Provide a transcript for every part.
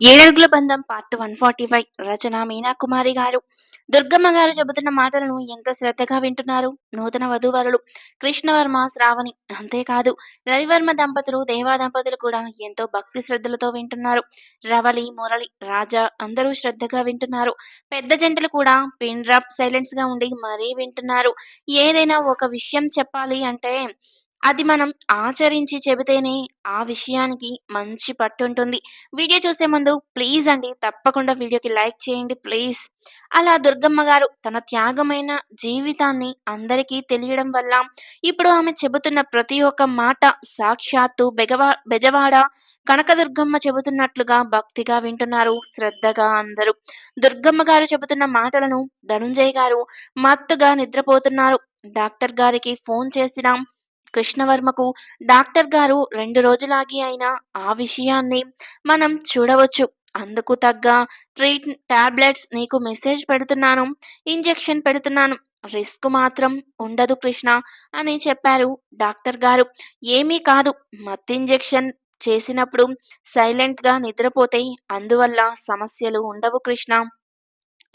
ఏడడుగుల బంధం part one forty five. Rachana Meena Kumari garu. Durgamma garu చెబుతున్న మాటలను ఎంత శ్రద్ధగా వింటున్నారు? నూతన వధూవరులు కృష్ణవర్మ శ్రావణి అంతేకాదు. రవివర్మ దంపతులు దేవా దంపతులు కూడా ఎంతో భక్తి శ్రద్ధలతో వింటున్నారు. రవళి మురళి రాజా అందరూ శ్రద్ధగా వింటున్నారు. పెద్ద జంటలు కూడా పిన్ డ్రాప్ సైలెన్స్గా ఉండి మరీ వింటున్నారు. ఏదైనా ఒక విషయం చెప్పాలి అంటే అది మనం ఆచరించి చెబితేనే ఆ విషయానికి మంచి పట్టు ఉంటుంది వీడియో చూసే ముందు ప్లీజ్ అండి తప్పకుండా వీడియోకి లైక్ చేయండి ప్లీజ్. అలా దుర్గమ్మ గారు తన త్యాగమైన జీవితాన్ని అందరికీ తెలియడం వల్ల ఇప్పుడు ఆమె చెబుతున్న ప్రతి ఒక్క మాట సాక్షాత్తు బెగవా బెజవాడ కనకదుర్గమ్మ చెబుతున్నట్లుగా భక్తిగా వింటున్నారు శ్రద్ధగా అందరూ. దుర్గమ్మ గారు చెబుతున్న మాటలను ధనుంజయ్ గారు మత్తుగా నిద్రపోతున్నారు. డాక్టర్ గారికి ఫోన్ చేసినాం కృష్ణవర్మకు డాక్టర్ గారు రెండు రోజులాగి అయినా ఆ విషయాన్ని మనం చూడవచ్చు. అందుకు తగ్గ ట్రీట్ టాబ్లెట్స్ నీకు మెసేజ్ పెడుతున్నాను ఇంజెక్షన్ పెడుతున్నాను. రిస్క్ మాత్రం ఉండదు కృష్ణ అని చెప్పారు డాక్టర్ గారు. ఏమీ కాదు. మత్ ఇంజెక్షన్ చేసినప్పుడు సైలెంట్గా నిద్రపోతే అందువల్ల సమస్యలు ఉండవు కృష్ణ.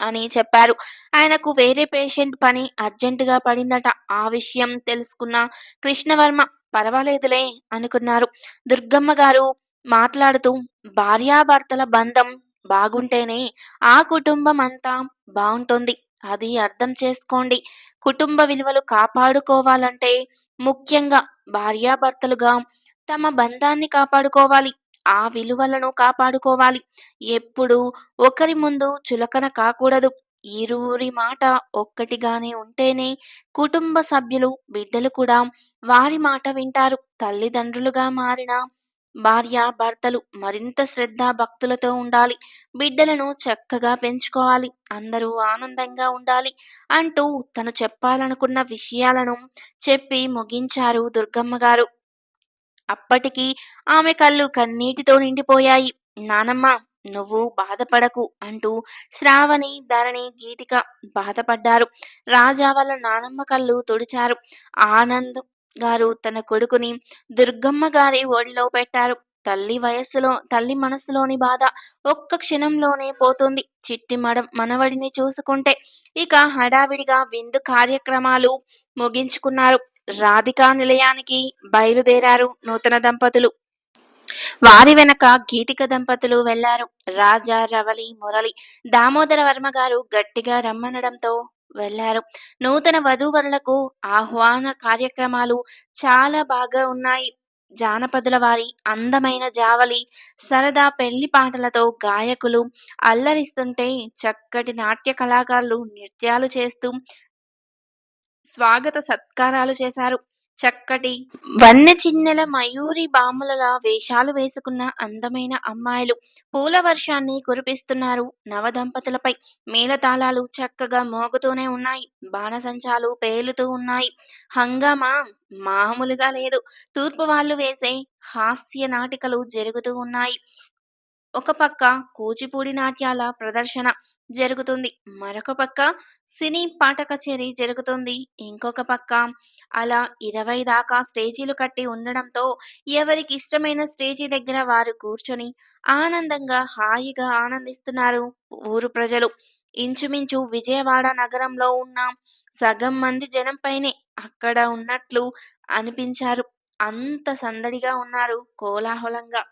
అని చెప్పారు. ఆయనకు వేరే పేషెంట్ పని అర్జెంటుగా పడిందట. ఆ విషయం తెలుసుకున్న కృష్ణవర్మ పర్వాలేదులే అనుకున్నారు. దుర్గమ్మ గారు మాట్లాడుతూ భార్యాభర్తల బంధం బాగుంటేనే ఆ కుటుంబం అంతా బాగుంటుంది. అది అర్థం చేసుకోండి. కుటుంబ విలువలు కాపాడుకోవాలంటే ముఖ్యంగా భార్యాభర్తలుగా తమ బంధాన్ని కాపాడుకోవాలి. ఆ విలువలను కాపాడుకోవాలి. ఎప్పుడు ఒకరి ముందు చులకన కాకూడదు. ఇరువురి మాట ఒక్కటిగానే ఉంటేనే కుటుంబ సభ్యులు బిడ్డలు కూడా వారి మాట వింటారు. తల్లిదండ్రులుగా మారిన భార్య భర్తలు మరింత శ్రద్ధ భక్తులతో ఉండాలి. బిడ్డలను చక్కగా పెంచుకోవాలి. అందరూ ఆనందంగా ఉండాలి అంటూ తను చెప్పాలనుకున్న విషయాలను చెప్పి ముగించారు దుర్గమ్మ గారు. అప్పటికి ఆమె కళ్ళు కన్నీటితో నిండిపోయాయి. నానమ్మ నువ్వు బాధపడకు అంటూ శ్రావణి ధరణి గీతిక బాధపడ్డారు. రాజా వాళ్ళ నానమ్మ కళ్ళు తుడిచారు. ఆనంద్ గారు తన కొడుకుని దుర్గమ్మ గారి ఒడిలో పెట్టారు. తల్లి వయస్సులో తల్లి మనసులోని బాధ ఒక్క క్షణంలోనే పోతుంది. చిట్టి మడ మనవడిని చూసుకుంటే ఇక హడావిడిగా విందు కార్యక్రమాలు ముగించుకున్నారు. రాధికా నిలయానికి బయలుదేరారు నూతన దంపతులు. వారి వెనక గీతిక దంపతులు వెళ్ళారు. రాజా రవలి మురళి దామోదర వర్మ గారు గట్టిగా రమ్మనడంతో వెళ్ళారు. నూతన వధూవరులకు ఆహ్వాన కార్యక్రమాలు చాలా బాగా ఉన్నాయి. జానపదుల వారి అందమైన జావలి సరదా పెళ్ళి పాటలతో గాయకులు అల్లరిస్తుంటే చక్కటి నాట్య కళాకారులు నృత్యాలు చేస్తూ స్వాగత సత్కారాలు చేశారు. చక్కటి వన్నె చిన్నెల మయూరి బాములల వేషాలు వేసుకున్న అందమైన అమ్మాయిలు పూల వర్షాన్ని కురిపిస్తున్నారు నవదంపతులపై మేళతాళాలు చక్కగా మోగుతూనే ఉన్నాయి. బాణసంచాలు పేలుతూ ఉన్నాయి. హంగామా మామూలుగా లేదు. తూర్పు వాళ్ళు వేసే హాస్య నాటికలు జరుగుతూ ఉన్నాయి. ఒక పక్క కూచిపూడి నాట్యాల ప్రదర్శన జరుగుతుంది. మరొక పక్క సినీ పాట కచేరీ జరుగుతుంది. ఇంకొక పక్క అలా ఇరవై దాకా స్టేజీలు కట్టి ఉండడంతో ఎవరికి ఇష్టమైన స్టేజీ దగ్గర వారు కూర్చొని ఆనందంగా హాయిగా ఆనందిస్తున్నారు ఊరు ప్రజలు. ఇంచుమించు విజయవాడ నగరంలో ఉన్న సగం మంది జనంపైనే అక్కడ ఉన్నట్లు అనిపించారు. అంత సందడిగా ఉన్నారు కోలాహలంగా.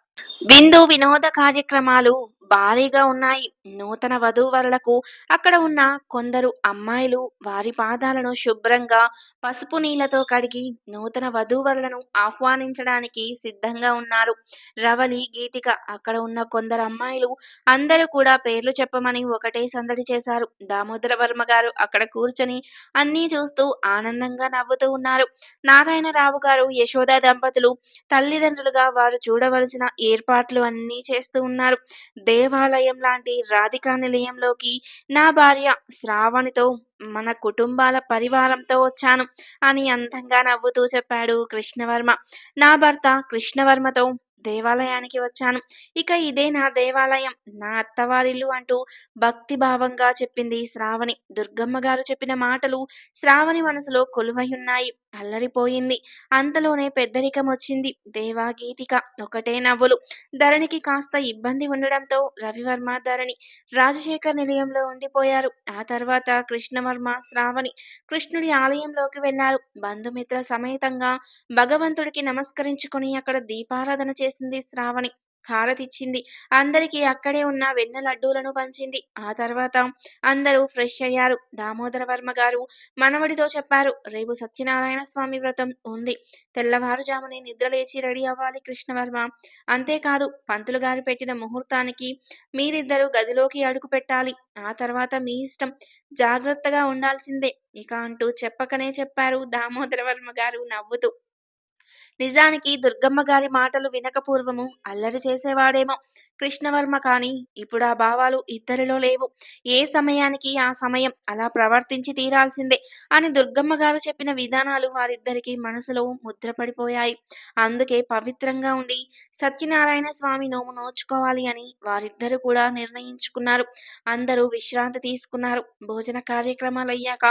విందు వినోద కార్యక్రమాలు భారీగా ఉన్నాయి. నూతన వధూవరులకు అక్కడ ఉన్న కొందరు అమ్మాయిలు వారి పాదాలను శుభ్రంగా పసుపు నీళ్ళతో కడిగి నూతన వధూవరులను ఆహ్వానించడానికి సిద్ధంగా ఉన్నారు. రవలి గీతిక అక్కడ ఉన్న కొందరు అమ్మాయిలు అందరూ కూడా పేర్లు చెప్పమని ఒకటే సందడి చేశారు. దామోదర వర్మ గారు అక్కడ కూర్చొని అన్నీ చూస్తూ ఆనందంగా నవ్వుతూ ఉన్నారు. నారాయణరావు గారు యశోద దంపతులు తల్లిదండ్రులుగా వారు చూడవలసిన ఏర్పాట్లు అన్నీ చేస్తూ ఉన్నారు. దేవాలయం లాంటి రాధికా నిలయంలోకి నా భార్య శ్రావణితో మన కుటుంబాల పరివారంతో వచ్చాను అని అందంగా నవ్వుతూ చెప్పాడు కృష్ణవర్మ. నా భర్త కృష్ణవర్మతో దేవాలయానికి వచ్చాను. ఇక ఇదే నా దేవాలయం. నా అత్తవారిల్లు అంటూ భక్తి భావంగా చెప్పింది శ్రావణి. దుర్గమ్మ గారు చెప్పిన మాటలు శ్రావణి మనసులో కొలువై ఉన్నాయి. అల్లరిపోయింది. అంతలోనే పెద్దరికం వచ్చింది దేవా గీతిక ఒకటే నవ్వులు. ధరణికి కాస్త ఇబ్బంది ఉండడంతో రవివర్మ ధరణి రాజశేఖర్ నిలయంలో ఉండిపోయారు. ఆ తర్వాత కృష్ణవర్మ శ్రావణి కృష్ణుడి ఆలయంలోకి వెళ్ళారు. బంధుమిత్ర సమేతంగా భగవంతుడికి నమస్కరించుకుని అక్కడ దీపారాధన చేసింది శ్రావణి. హారతిచ్చింది అందరికీ అక్కడే ఉన్న వెన్న లడ్డూలను పంచింది. ఆ తర్వాత అందరూ ఫ్రెష్ అయ్యారు. దామోదర వర్మ గారు మనవడితో చెప్పారు రేపు సత్యనారాయణ స్వామి వ్రతం ఉంది. తెల్లవారుజామునే నిద్రలేచి రెడీ అవ్వాలి కృష్ణవర్మ. అంతేకాదు పంతులు గారు పెట్టిన ముహూర్తానికి మీరిద్దరూ గదిలోకి అడుగు పెట్టాలి. ఆ తర్వాత మీ ఇష్టం. జాగ్రత్తగా ఉండాల్సిందే. ఇక అంటూ చెప్పకనే చెప్పారు దామోదర వర్మ గారు నవ్వుతూ. నిజానికి దుర్గమ్మ గారి మాటలు వినక పూర్వము అల్లరి చేసేవాడేమో. కృష్ణవర్మ కాని ఇప్పుడు ఆ భావాలు ఇద్దరిలో లేవు. ఏ సమయానికి ఆ సమయం? అలా ప్రవర్తించి తీరాల్సిందే అని దుర్గమ్మ గారు చెప్పిన విధానాలు వారిద్దరికీ మనసులో ముద్రపడిపోయాయి. అందుకే పవిత్రంగా ఉండి సత్యనారాయణ స్వామి నోము నోచుకోవాలి అని వారిద్దరూ కూడా నిర్ణయించుకున్నారు. అందరూ విశ్రాంతి తీసుకున్నారు. భోజన కార్యక్రమాలు అయ్యాక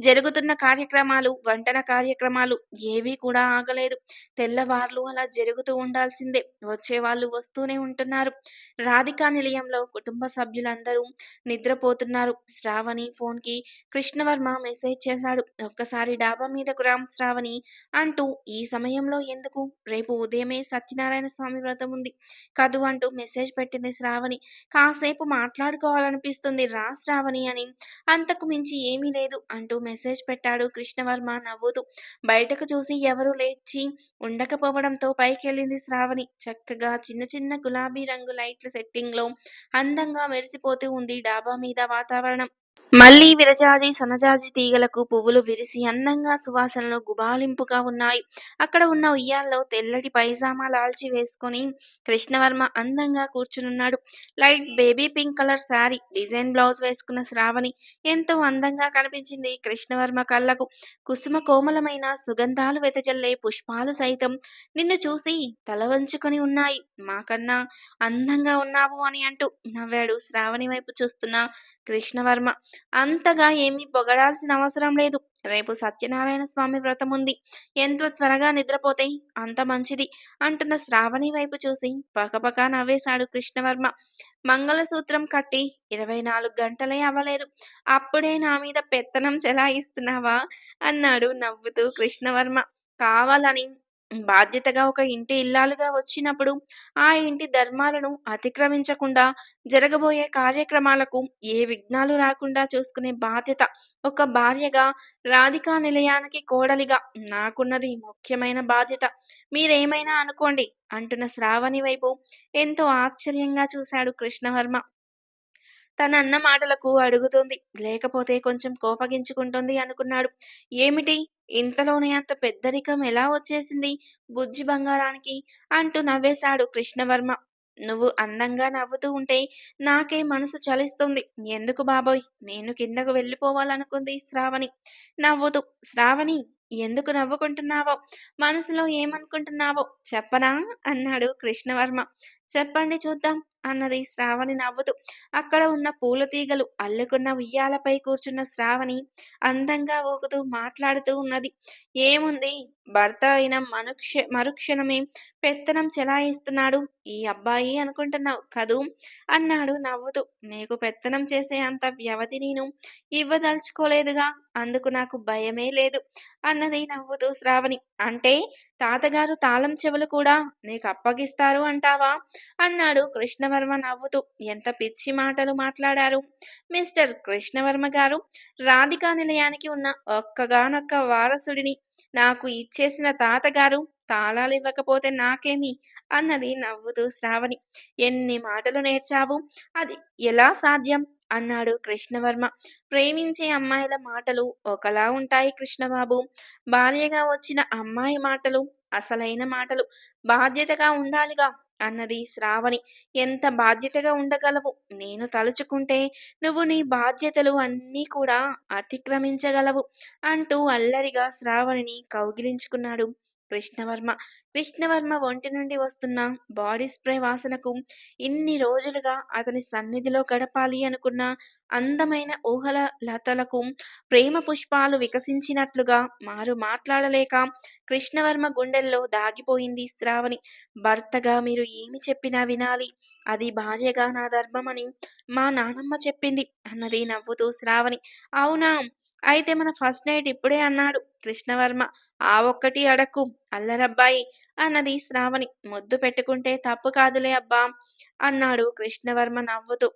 జరుగుతున్న కార్యక్రమాలు వంటన కార్యక్రమాలు ఏవీ కూడా ఆగలేదు. తెల్లవార్లు అలా జరుగుతూ ఉండాల్సిందే. వచ్చే వాళ్ళు వస్తూనే ఉంటున్నారు. రాధికా నిలయంలో కుటుంబ సభ్యులందరూ నిద్రపోతున్నారు. శ్రావణి ఫోన్కి కృష్ణవర్మ మెసేజ్ చేశాడు. ఒక్కసారి డాబా మీదకు రామ్ శ్రావణి అంటూ ఈ సమయంలో ఎందుకు? రేపు ఉదయమే సత్యనారాయణ స్వామి వ్రతం ఉంది. కదు అంటూ మెసేజ్ పెట్టింది శ్రావణి. కాసేపు మాట్లాడుకోవాలనిపిస్తుంది రా శ్రావణి అని అంతకు మించి ఏమీ లేదు అంటూ మెసేజ్ పెట్టాడు కృష్ణవర్మ నవ్వుతూ. బయటకు చూసి ఎవరు లేచి ఉండకపోవడంతో పైకెళ్ళింది శ్రావణి. చక్కగా చిన్న చిన్న గులాబీ రంగుల లైట్ల సెట్టింగ్లో అందంగా మెరిసిపోతూ ఉంది డాబా మీద వాతావరణం. మళ్ళీ విరజాజి సనజాజి తీగలకు పువ్వులు విరిసి అందంగా సువాసనలు గుబాలింపుగా ఉన్నాయి. అక్కడ ఉన్న ఉయ్యాల్లో తెల్లటి పైజామా లాల్చి వేసుకొని కృష్ణవర్మ అందంగా కూర్చునున్నాడు. Light baby pink colour sari design blouse వేసుకున్న శ్రావణి ఎంతో అందంగా కనిపించింది కృష్ణవర్మ కళ్ళకు. కుసుమ కోమలమైన సుగంధాలు వెతజల్లే పుష్పాలు సైతం నిన్ను చూసి తల వంచుకొని ఉన్నాయి. మాకన్నా అందంగా ఉన్నావు అని అంటూ నవ్వాడు శ్రావణి వైపు చూస్తున్న కృష్ణవర్మ. అంతగా ఏమీ పొగడాల్సిన అవసరం లేదు. రేపు సత్యనారాయణ స్వామి వ్రతం ఉంది. ఎంతో త్వరగా నిద్రపోతే అంత మంచిది అంటున్న శ్రావణి వైపు చూసి పకపక నవ్వేశాడు కృష్ణవర్మ. మంగళసూత్రం కట్టి ఇరవై నాలుగు గంటలే అవ్వలేదు. అప్పుడే నా మీద పెత్తనం చెలాయిస్తున్నావా? అన్నాడు నవ్వుతూ కృష్ణవర్మ. కావాలని బాధ్యతగా ఒక ఇంటి ఇల్లాలుగా వచ్చినప్పుడు ఆ ఇంటి ధర్మాలను అతిక్రమించకుండా జరగబోయే కార్యక్రమాలకు ఏ విఘ్నాలు రాకుండా చూసుకునే బాధ్యత ఒక భార్యగా రాధికా నిలయానికి కోడలిగా నాకున్నది ముఖ్యమైన బాధ్యత. మీరేమైనా అనుకోండి అంటున్న శ్రావణి వైపు ఎంతో ఆశ్చర్యంగా చూశాడు కృష్ణవర్మ. తన అన్న మాటలకు అడుగుతుంది. లేకపోతే కొంచెం కోపగించుకుంటుంది అనుకున్నాడు. ఏమిటి? ఇంతలోనే అంత పెద్దరికం ఎలా వచ్చేసింది? బుజ్జి బంగారానికి అంటూ నవ్వేశాడు కృష్ణవర్మ. నువ్వు అందంగా నవ్వుతూ ఉంటే నాకే మనసు చలిస్తుంది. ఎందుకు బాబోయ్? నేను కిందకు వెళ్ళిపోవాలనుకుంది శ్రావణి. నవ్వుతూ శ్రావణి ఎందుకు నవ్వుకుంటున్నావో? మనసులో ఏమనుకుంటున్నావో చెప్పనా అన్నాడు కృష్ణవర్మ. చెప్పండి చూద్దాం అన్నది. శ్రావణి నవ్వుతూ అక్కడ ఉన్న పూల తీగలు అల్లుకున్న ఉయ్యాలపై కూర్చున్న శ్రావణి అందంగా ఊగుతూ మాట్లాడుతూ ఉన్నది. ఏముంది? భర్త అయిన మనుక్ష మరుక్షణమే పెత్తనం చెలాయిస్తున్నాడు. ఈ అబ్బాయి అనుకుంటున్నావు కదూ? అన్నాడు నవ్వుతూ. మీకు పెత్తనం చేసే అంత వ్యవధి నేను ఇవ్వదలుచుకోలేదుగా అందుకు నాకు భయమే లేదు అన్నది నవ్వుతూ శ్రావణి. అంటే తాతగారు తాళం చెవులు కూడా నీకు అప్పగిస్తారు అంటావా? అన్నాడు కృష్ణవర్మ నవ్వుతూ. ఎంత పిచ్చి మాటలు మాట్లాడారు మిస్టర్ కృష్ణవర్మ గారు. రాధికా నిలయానికి ఉన్న ఒక్కగానొక్క వారసుడిని నాకు ఇచ్చేసిన తాతగారు తాళాలు ఇవ్వకపోతే నాకేమి? అన్నది నవ్వుతూ శ్రావణి. ఎన్ని మాటలు నేర్చావు? అది ఎలా సాధ్యం? అన్నాడు కృష్ణవర్మ. ప్రేమించే అమ్మాయిల మాటలు ఒకలా ఉంటాయి కృష్ణబాబు. భార్యగా వచ్చిన అమ్మాయి మాటలు అసలైన మాటలు. బాధ్యతగా ఉండాలిగా అన్నది శ్రావణి. ఎంత బాధ్యతగా ఉండగలవు? నేను తలుచుకుంటే నువ్వు నీ బాధ్యతలు అన్నీ కూడా అతిక్రమించగలవు అంటూ అల్లరిగా శ్రావణిని కౌగిలించుకున్నాడు. కృష్ణవర్మ. కృష్ణవర్మ ఒంటి నుండి వస్తున్న బాడీ స్ప్రే వాసనకు ఇన్ని రోజులుగా అతని సన్నిధిలో గడపాలి అనుకున్న అందమైన ఊహల లతలకు ప్రేమ పుష్పాలు వికసించినట్లుగా మారు మాట్లాడలేక కృష్ణవర్మ గుండెల్లో దాగిపోయింది శ్రావణి. భర్తగా మీరు ఏమి చెప్పినా వినాలి. అది భార్యగా నా ధర్మమని మా నానమ్మ చెప్పింది అన్నది నవ్వుతూ శ్రావణి. అవునా? అయితే మన ఫస్ట్ నైట్ ఇప్పుడే అన్నాడు కృష్ణవర్మ. ఆ ఒక్కటి అడక్కు. అల్లరబ్బాయి! అన్నది శ్రావణి. ముద్దు పెట్టుకుంటే తప్పు కాదులే అబ్బా! అన్నాడు కృష్ణవర్మ నవ్వుతూ.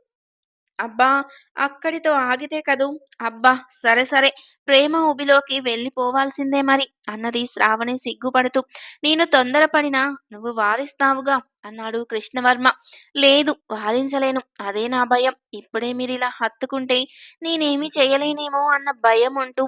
అబ్బా! అక్కడితో ఆగితే కదూ? అబ్బా! సరే సరే! ప్రేమ ఊబిలోకి వెళ్ళిపోవాల్సిందే మరి. అన్నది శ్రావణి సిగ్గుపడుతూ. నేను తొందరపడినా నువ్వు వారిస్తావుగా అన్నాడు కృష్ణవర్మ. లేదు వారించలేను అదే నా భయం. ఇప్పుడే మీరు ఇలా హత్తుకుంటే నేనేమి చేయలేనేమో అన్న భయం అంటూ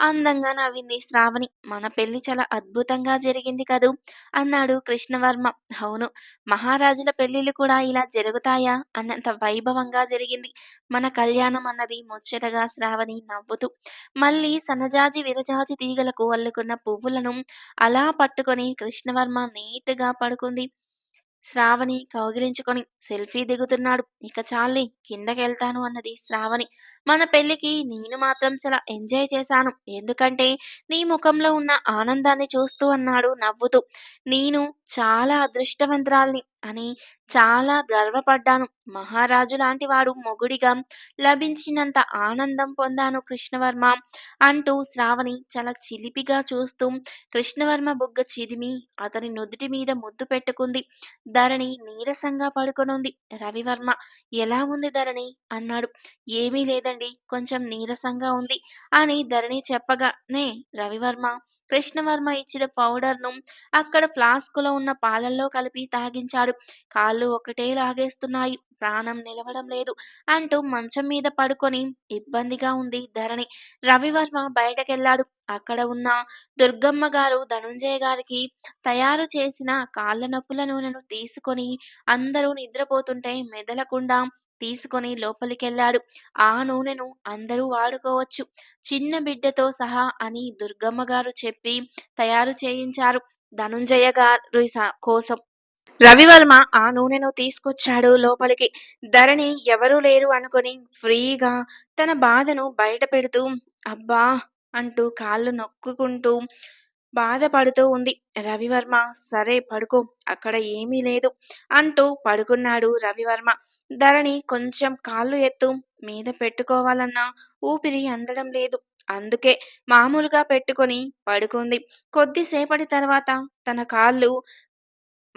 అందంగా నవ్వింది శ్రావణి. మన పెళ్ళి చాలా అద్భుతంగా జరిగింది కదూ అన్నాడు కృష్ణవర్మ. అవును మహారాజుల పెళ్ళిళ్ళు కూడా ఇలా జరుగుతాయా అన్నంత వైభవంగా జరిగింది. మన కళ్యాణం అన్నది ముచ్చటగా శ్రావణి నవ్వుతూ మళ్ళీ సన్నజాజి విరజాజి తీగలకు అల్లుకున్న పువ్వులను అలా పట్టుకొని కృష్ణవర్మ నీట్గా పడుకుంది. శ్రావణి కౌగిలించుకొని సెల్ఫీ దిగుతున్నాడు. ఇక చాలే కిందకెళ్తాను అన్నది శ్రావణి. మన పెళ్ళికి నేను మాత్రం చాలా ఎంజాయ్ చేశాను. ఎందుకంటే నీ ముఖంలో ఉన్న ఆనందాన్ని చూస్తూ అన్నాడు నవ్వుతూ. నేను చాలా అదృష్టవంతురాల్ని అని చాలా గర్వపడ్డాను. మహారాజు లాంటి వాడు మొగుడిగా లభించినంత ఆనందం పొందాను కృష్ణవర్మ అంటూ శ్రావణి చాలా చిలిపిగా చూస్తూ కృష్ణవర్మ బుగ్గ చిదిమి అతని నుదుటి మీద ముద్దు పెట్టుకుంది. ధరణి నీరసంగా పడుకొనుంది రవివర్మ ఎలా ఉంది ధరణి? అన్నాడు. ఏమీ లేదండి. కొంచెం నీరసంగా ఉంది. అని ధరణి చెప్పగానే రవివర్మ కృష్ణవర్మ ఇచ్చిన పౌడర్ను అక్కడ ఫ్లాస్కులో ఉన్న పాలల్లో కలిపి తాగించాడు. కాళ్ళు ఒకటే లాగేస్తున్నాయి. ప్రాణం నిలవడం లేదు అంటూ మంచం మీద పడుకొని ఇబ్బందిగా ఉంది ధరణి. రవివర్మ బయటకెళ్ళాడు. అక్కడ ఉన్న దుర్గమ్మ గారు ధనుంజయ గారికి తయారు చేసిన కాళ్ళ నొప్పుల నూనెను తీసుకొని అందరూ నిద్రపోతుంటే మెదలకుండా తీసుకొని లోపలికెళ్ళాడు ఆ నూనెను అందరూ వాడుకోవచ్చు. చిన్న బిడ్డతో సహా అని దుర్గమ్మ గారు చెప్పి తయారు చేయించారు ధనుంజయ గారు కోసం. రవివర్మ ఆ నూనెను తీసుకొచ్చాడు లోపలికి. ధరణి ఎవరూ లేరు అనుకుని ఫ్రీగా తన బాధను బయట పెడుతూ అబ్బా అంటూ కాళ్ళు నొక్కుకుంటూ బాధపడుతూ ఉంది. రవివర్మ సరే పడుకో అక్కడ ఏమీ లేదు అంటూ పడుకున్నాడు రవివర్మ. ధరణి కొంచెం కాళ్ళు ఎత్తు మీద పెట్టుకోవాలన్నా ఊపిరి అందడం లేదు. అందుకే మామూలుగా పెట్టుకొని పడుకుంది. కొద్దిసేపటి తర్వాత తన కాళ్ళు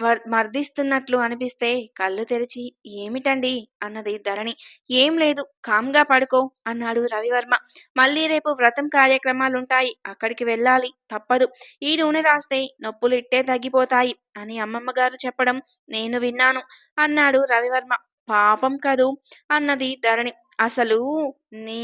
వర్- మర్దిస్తున్నట్లు అనిపిస్తే కళ్ళు తెరిచి ఏమిటండి అన్నది ధరణి. ఏం లేదు కామ్గా పడుకో అన్నాడు రవివర్మ. మళ్ళీ రేపు వ్రతం కార్యక్రమాలుంటాయి. అక్కడికి వెళ్ళాలి. తప్పదు. ఈ నూనె రాస్తే నొప్పులు ఇట్టే తగ్గిపోతాయి అని అమ్మమ్మ గారు చెప్పడం నేను విన్నాను అన్నాడు రవివర్మ. పాపం కదూ అన్నది ధరణి. అసలు నీ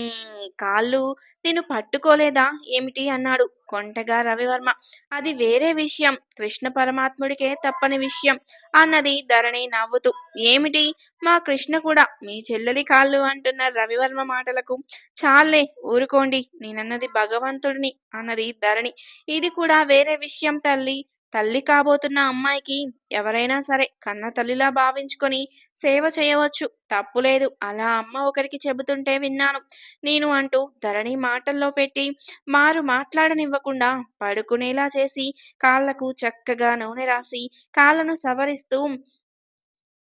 కాళ్ళు నేను పట్టుకోలేదా? ఏమిటి? అన్నాడు కొంటగా రవివర్మ. అది వేరే విషయం. కృష్ణ పరమాత్ముడికే తప్పని విషయం. అన్నది ధరణి నవ్వుతూ. ఏమిటి? మా కృష్ణ కూడా మీ చెల్లెలి కాళ్ళు అంటున్న రవివర్మ మాటలకు. చాలే ఊరుకోండి. నేనన్నది భగవంతుడిని అన్నది ధరణి. ఇది కూడా వేరే విషయం తల్లి. తల్లి కాబోతున్న అమ్మాయికి ఎవరైనా సరే కన్న తల్లిలా భావించుకొని సేవ చేయవచ్చు. తప్పులేదు అలా అమ్మ ఒకరికి చెబుతుంటే విన్నాను. నేను అంటూ ధరణి మాటల్లో పెట్టి మారు మాట్లాడనివ్వకుండా పడుకునేలా చేసి కాళ్ళకు చక్కగా నూనె రాసి కాళ్ళను సవరిస్తూ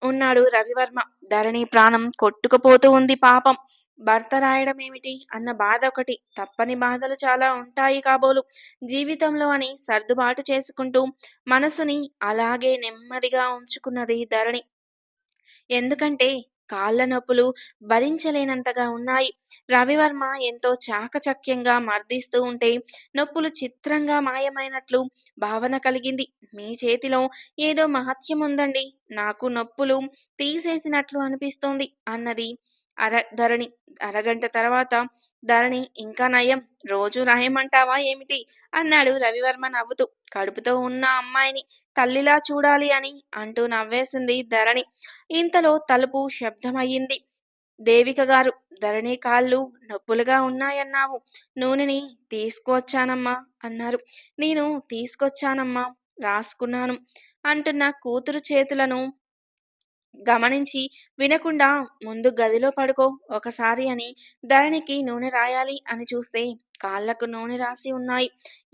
ఉన్నాడు రవివర్మ. ధరణి ప్రాణం కొట్టుకుపోతూ ఉంది పాపం. భర్త రాయడం ఏమిటి అన్న బాధ ఒకటి. తప్పని బాధలు చాలా ఉంటాయి కాబోలు. జీవితంలో అని సర్దుబాటు చేసుకుంటూ మనసుని అలాగే నెమ్మదిగా ఉంచుకున్నది ధరణి. ఎందుకంటే కాళ్ళ నొప్పులు భరించలేనంతగా ఉన్నాయి. రవివర్మ ఎంతో చాకచక్యంగా మర్దిస్తూ ఉంటే నొప్పులు చిత్రంగా మాయమైనట్లు భావన కలిగింది. మీ చేతిలో ఏదో మహత్యం ఉందండి. నాకు నొప్పులు తీసేసినట్లు అనిపిస్తోంది అన్నది అర ధరణి అరగంట తర్వాత ధరణి ఇంకా నయం రోజు నయమంటావా ఏమిటి? అన్నాడు రవివర్మ నవ్వుతూ. కడుపుతో ఉన్న అమ్మాయిని తల్లిలా చూడాలి అని అంటూ నవ్వేసింది ధరణి. ఇంతలో తలుపు శబ్దమయ్యింది. దేవిక గారు ధరణి కాళ్ళు నొప్పులుగా ఉన్నాయన్నావు. నూనెని తీసుకువచ్చానమ్మా అన్నారు. నేను తీసుకొచ్చానమ్మా రాసుకున్నాను అంటున్న కూతురు చేతులను గమనించి వినకుండా ముందు గదిలో పడుకో ఒకసారి అని ధరణికి నూనె రాయాలి అని చూస్తే కాళ్ళకు నూనె రాసి ఉన్నాయి.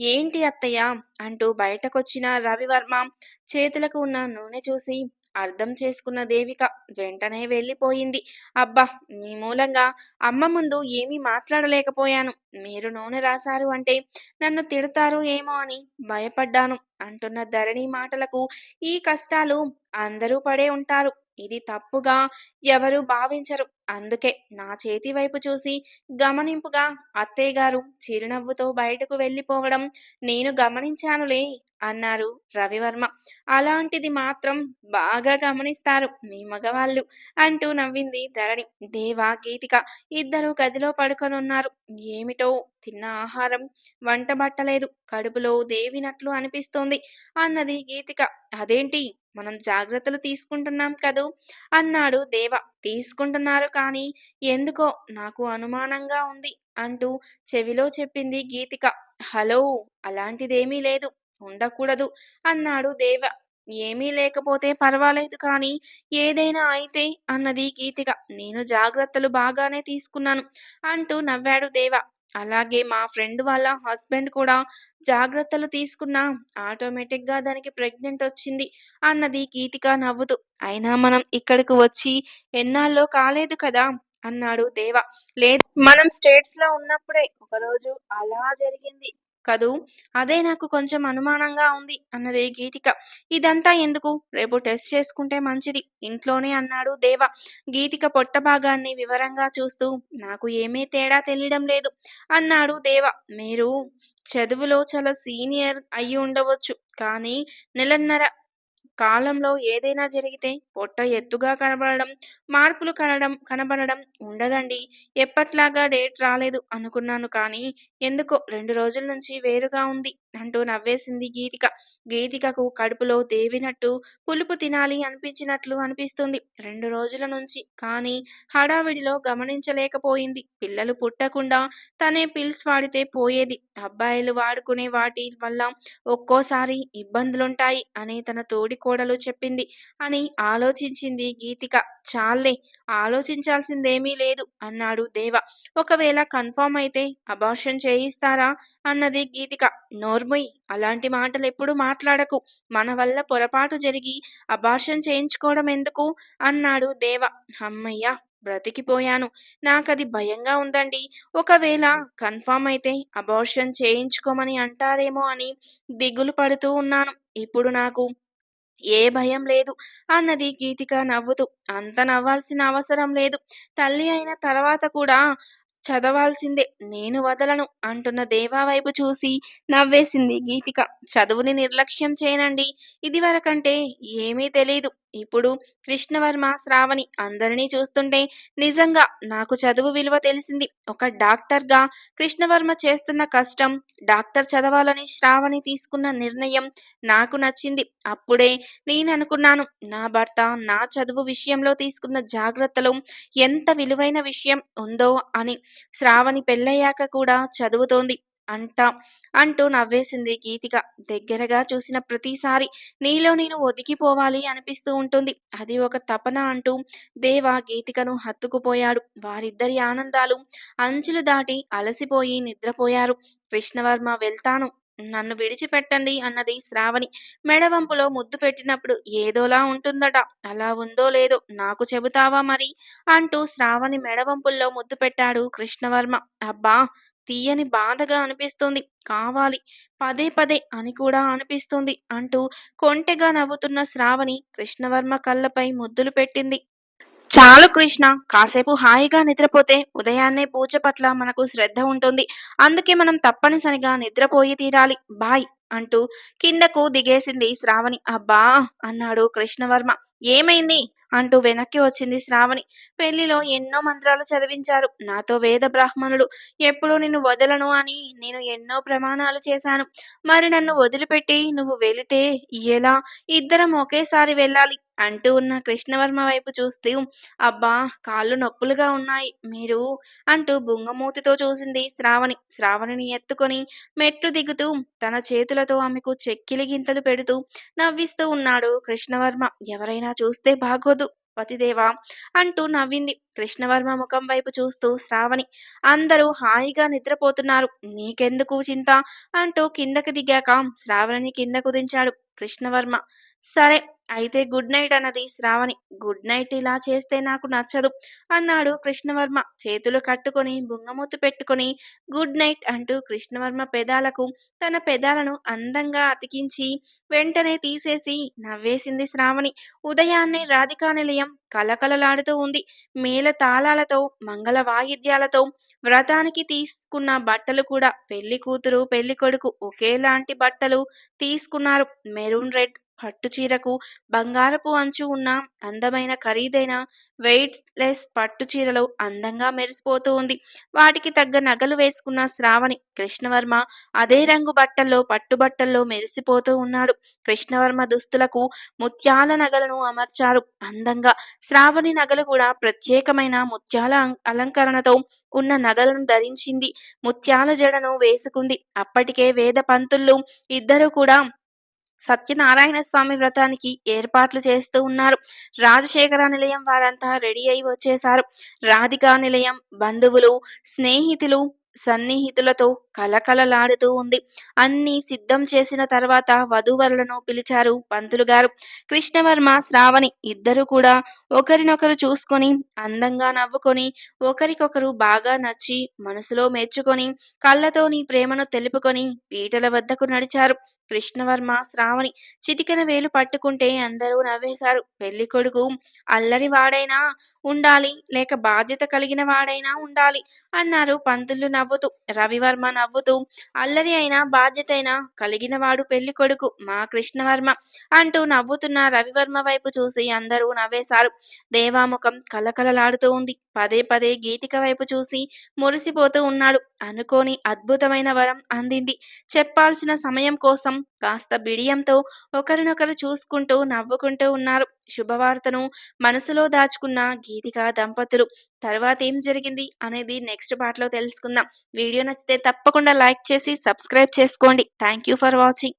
ఏంటి అత్తయ్య? అంటూ బయటకొచ్చిన రవివర్మ చేతులకు ఉన్న నూనె చూసి అర్థం చేసుకున్న దేవిక వెంటనే వెళ్ళిపోయింది. అబ్బా! మీ మూలంగా అమ్మ ముందు ఏమీ మాట్లాడలేకపోయాను. మీరు నూనె రాశారు అంటే నన్ను తిడతారు ఏమో అని భయపడ్డాను. అంటున్న ధరణి మాటలకు ఈ కష్టాలు అందరూ పడే ఉంటారు. ఇది తప్పుగా ఎవరు భావించరు. అందుకే నా చేతి వైపు చూసి గమనింపుగా అత్తయ్య గారు చిరునవ్వుతో బయటకు వెళ్ళిపోవడం నేను గమనించానులే అన్నారు రవివర్మ. అలాంటిది మాత్రం బాగా గమనిస్తారు మీ మగవాళ్ళు అంటూ నవ్వింది ధరణి. దేవా గీతిక ఇద్దరు గదిలో పడుకొనున్నారు. ఏమిటో తిన్న ఆహారం వంట బట్టలేదు. కడుపులో దేవినట్లు అనిపిస్తోంది అన్నది గీతిక. అదేంటి మనం జాగ్రత్తలు తీసుకుంటున్నాం కదూ? అన్నాడు. దేవ తీసుకుంటున్నారు కానీ ఎందుకో నాకు అనుమానంగా ఉంది అంటూ చెవిలో చెప్పింది గీతిక. హలో అలాంటిదేమీ లేదు ఉండకూడదు అన్నాడు దేవ. ఏమీ లేకపోతే పర్వాలేదు కానీ ఏదైనా అయితే అన్నది గీతిక. నేను జాగ్రత్తలు బాగానే తీసుకున్నాను అంటూ నవ్వాడు దేవ. అలాగే మా ఫ్రెండ్ వాళ్ళ హస్బెండ్ కూడా జాగ్రత్తలు తీసుకున్నా ఆటోమేటిక్గా దానికి ప్రెగ్నెంట్ వచ్చింది అన్నది గీతిక నవ్వుతూ. అయినా మనం ఇక్కడికి వచ్చి ఎన్నాళ్ళో కాలేదు కదా అన్నాడు దేవ. లేదు మనం స్టేట్స్లో ఉన్నప్పుడే ఒకరోజు అలా జరిగింది. కదూ. అదే నాకు కొంచెం అనుమానంగా ఉంది అన్నది గీతిక. ఇదంతా ఎందుకు? రేపు టెస్ట్ చేసుకుంటే మంచిది. ఇంట్లోనే అన్నాడు దేవ. గీతిక పొట్ట భాగాన్ని వివరంగా చూస్తూ నాకు ఏమీ తేడా తెలియడం లేదు అన్నాడు దేవ. మీరు చదువులో చాలా సీనియర్ అయి ఉండవచ్చు కానీ నెలన్నర కాలంలో ఏదైనా జరిగితే పొట్ట ఎత్తుగా కనబడడం మార్పులు కనడం కనబడడం ఉండదండి. ఎప్పట్లాగా డేట్ రాలేదు అనుకున్నాను కానీ ఎందుకో రెండు రోజుల నుంచి వేరుగా ఉంది అంటూ నవ్వేసింది గీతిక. గీతికకు కడుపులో తేవినట్టు పులుపు తినాలి అనిపించినట్లు అనిపిస్తుంది రెండు రోజుల నుంచి కానీ హడావిడిలో గమనించలేకపోయింది. పిల్లలు పుట్టకుండా తనే పిల్స్ వాడితే పోయేది. అబ్బాయిలు వాడుకునే వాటి వల్ల ఒక్కోసారి ఇబ్బందులుంటాయి అని తన తోడి కోడలు చెప్పింది. అని ఆలోచించింది గీతిక. చాలే ఆలోచించాల్సిందేమీ లేదు అన్నాడు దేవ. ఒకవేళ కన్ఫామ్ అయితే అబార్షన్ చేయిస్తారా? అన్నది గీతిక. నోర్మొయ్ అలాంటి మాటలు ఎప్పుడు మాట్లాడకు. మన వల్ల పొరపాటు జరిగి అబార్షన్ చేయించుకోవడం ఎందుకు? అన్నాడు దేవ. అమ్మయ్య బ్రతికిపోయాను. నాకది భయంగా ఉందండి. ఒకవేళ కన్ఫామ్ అయితే అబార్షన్ చేయించుకోమని అంటారేమో అని దిగులు పడుతూ ఉన్నాను. ఇప్పుడు నాకు ఏ భయం లేదు. అన్నది గీతిక నవ్వుతూ. అంత నవ్వాల్సిన అవసరం లేదు. తల్లి అయిన తర్వాత కూడా చదవాల్సిందే. నేను వదలను అంటున్న దేవా వైపు చూసి నవ్వేసింది గీతిక. చదువుని నిర్లక్ష్యం చేయనండి. ఇది వరకంటే ఏమీ తెలియదు ఇప్పుడు కృష్ణవర్మ శ్రావణి అందరినీ చూస్తుంటే నిజంగా నాకు చదువు విలువ తెలిసింది. ఒక డాక్టర్గా కృష్ణవర్మ చేస్తున్న కష్టం డాక్టర్ చదవాలని శ్రావణి తీసుకున్న నిర్ణయం నాకు నచ్చింది. అప్పుడే నేను అనుకున్నాను నా భర్త నా చదువు విషయంలో తీసుకున్న జాగ్రత్తలు ఎంత విలువైన విషయం ఉందో అని. శ్రావణి పెళ్ళయ్యాక కూడా చదువుతోంది అంట అంటూ నవ్వేసింది గీతిక. దగ్గరగా చూసిన ప్రతిసారి నీలో నేను ఒదిగిపోవాలి అనిపిస్తూ ఉంటుంది. అది ఒక తపన అంటూ దేవ గీతికను హత్తుకుపోయాడు. వారిద్దరి ఆనందాలు అంచులు దాటి అలసిపోయి నిద్రపోయారు. కృష్ణవర్మ వెళ్తాను నన్ను విడిచిపెట్టండి అన్నది శ్రావణి. మెడవంపులో ముద్దు పెట్టినప్పుడు ఏదోలా ఉంటుందట. అలా ఉందో లేదో నాకు చెబుతావా మరి? అంటూ శ్రావణి మెడవంపుల్లో ముద్దు పెట్టాడు కృష్ణవర్మ. అబ్బా! తీయని బాధగా అనిపిస్తుంది. కావాలి. పదే పదే అని కూడా అనిపిస్తుంది అంటూ కొంటెగా నవ్వుతున్న శ్రావణి కృష్ణవర్మ కళ్ళపై ముద్దులు పెట్టింది. చాలు కృష్ణ కాసేపు హాయిగా నిద్రపోతే ఉదయాన్నే పూజ పట్ల మనకు శ్రద్ధ ఉంటుంది. అందుకే మనం తప్పనిసరిగా నిద్రపోయి తీరాలి. బాయ్ అంటూ కిందకు దిగేసింది శ్రావణి. అబ్బా! అన్నాడు కృష్ణవర్మ. ఏమైంది? అంటూ వెనక్కి వచ్చింది శ్రావణి. పెళ్ళిలో ఎన్నో మంత్రాలు చదివించారు. నాతో వేద బ్రాహ్మణులు ఎప్పుడూ నిన్ను వదలను అని నేను ఎన్నో ప్రమాణాలు చేశాను. మరి నన్ను వదిలిపెట్టి నువ్వు వెళితే ఎలా? ఇద్దరం ఒకేసారి వెళ్ళాలి. అంటూ ఉన్న కృష్ణవర్మ వైపు చూస్తూ అబ్బా కాళ్ళు నొప్పులుగా ఉన్నాయి మీరు అంటూ బుంగమూతితో చూసింది శ్రావణి. శ్రావణిని ఎత్తుకొని మెట్లు దిగుతూ తన చేతులతో ఆమెకు చెక్కిలి గింతలు పెడుతూ నవ్విస్తూ ఉన్నాడు కృష్ణవర్మ. ఎవరైనా చూస్తే బాగోదు పతిదేవా అంటూ నవ్వింది కృష్ణవర్మ ముఖం వైపు చూస్తూ శ్రావణి. అందరూ హాయిగా నిద్రపోతున్నారు నీకెందుకు చింత అంటూ కిందకి దిగాక శ్రావణిని కిందకు దించాడు కృష్ణవర్మ. సరే అయితే గుడ్ నైట్ అన్నది శ్రావణి. గుడ్ నైట్ ఇలా చేస్తే నాకు నచ్చదు అన్నాడు కృష్ణవర్మ. చేతులు కట్టుకొని బుంగమూతు పెట్టుకొని గుడ్ నైట్ అంటూ కృష్ణవర్మ పెదాలకు తన పెదాలను అందంగా అతికించి వెంటనే తీసేసి నవ్వేసింది శ్రావణి. ఉదయాన్నే రాధికా నిలయం కలకలలాడుతూ ఉంది. మేళ తాళాలతో మంగళ వాయిద్యాలతో వ్రతానికి తీసుకున్న బట్టలు కూడా పెళ్ళి కూతురు పెళ్ళి కొడుకు ఒకేలాంటి బట్టలు తీసుకున్నారు. మెరూన్ రెడ్ పట్టు చీరకు బంగారపు అంచు ఉన్న అందమైన ఖరీదైన వెయిట్ లెస్ పట్టు చీరలు అందంగా మెరిసిపోతూ ఉంది. వాటికి తగ్గ నగలు వేసుకున్న శ్రావణి కృష్ణవర్మ అదే రంగు బట్టల్లో పట్టుబట్టల్లో మెరిసిపోతూ ఉన్నాడు. కృష్ణవర్మ దుస్తులకు ముత్యాల నగలను అమర్చారు. అందంగా శ్రావణి నగలు కూడా ప్రత్యేకమైన ముత్యాల అలంకరణతో ఉన్న నగలను ధరించింది. ముత్యాల జడను వేసుకుంది. అప్పటికే వేద పంతుళ్ళు ఇద్దరు కూడా సత్యనారాయణ స్వామి వ్రతానికి ఏర్పాట్లు చేస్తూ ఉన్నారు. రాజశేఖర నిలయం వారంతా రెడీ అయి వచ్చేశారు. రాధికా నిలయం బంధువులు స్నేహితులు సన్నిహితులతో కలకలలాడుతూ ఉంది. అన్ని సిద్ధం చేసిన తర్వాత వధూవరులను పిలిచారు పంతులు గారు. కృష్ణవర్మ శ్రావణి ఇద్దరు కూడా ఒకరినొకరు చూసుకొని అందంగా నవ్వుకొని ఒకరికొకరు బాగా నచ్చి మనసులో మెచ్చుకొని కళ్ళతోని ప్రేమను తెలుపుకొని పీటల వద్దకు నడిచారు. కృష్ణవర్మ శ్రావణి చిటికెన వేలు పట్టుకుంటే అందరూ నవ్వేశారు. పెళ్ళి కొడుకు అల్లరి వాడైనా ఉండాలి లేక బాధ్యత కలిగిన వాడైనా ఉండాలి అన్నారు పంతులు నవ్వుతూ. రవివర్మ నవ్వుతూ అల్లరి అయినా బాధ్యత అయినా కలిగిన వాడు పెళ్ళి కొడుకు మా కృష్ణవర్మ అంటూ నవ్వుతున్న రవివర్మ వైపు చూసి అందరూ నవ్వేశారు. దేవాముఖం కలకలలాడుతూ ఉంది. పదే పదే గీతిక వైపు చూసి మురిసిపోతూ ఉన్నాడు. అనుకోని అద్భుతమైన వరం అందింది. చెప్పాల్సిన సమయం కోసం కాస్త బిడియంతో ఒకరినొకరు చూసుకుంటూ నవ్వుకుంటూ ఉన్నారు. శుభవార్తను మనసులో దాచుకున్న గీతిక దంపతులు. తర్వాత ఏం జరిగింది అనేది నెక్స్ట్ పార్ట్లో తెలుసుకుందాం. వీడియో నచ్చితే తప్పకుండా లైక్ చేసి సబ్స్క్రైబ్ చేసుకోండి. Thank you for watching.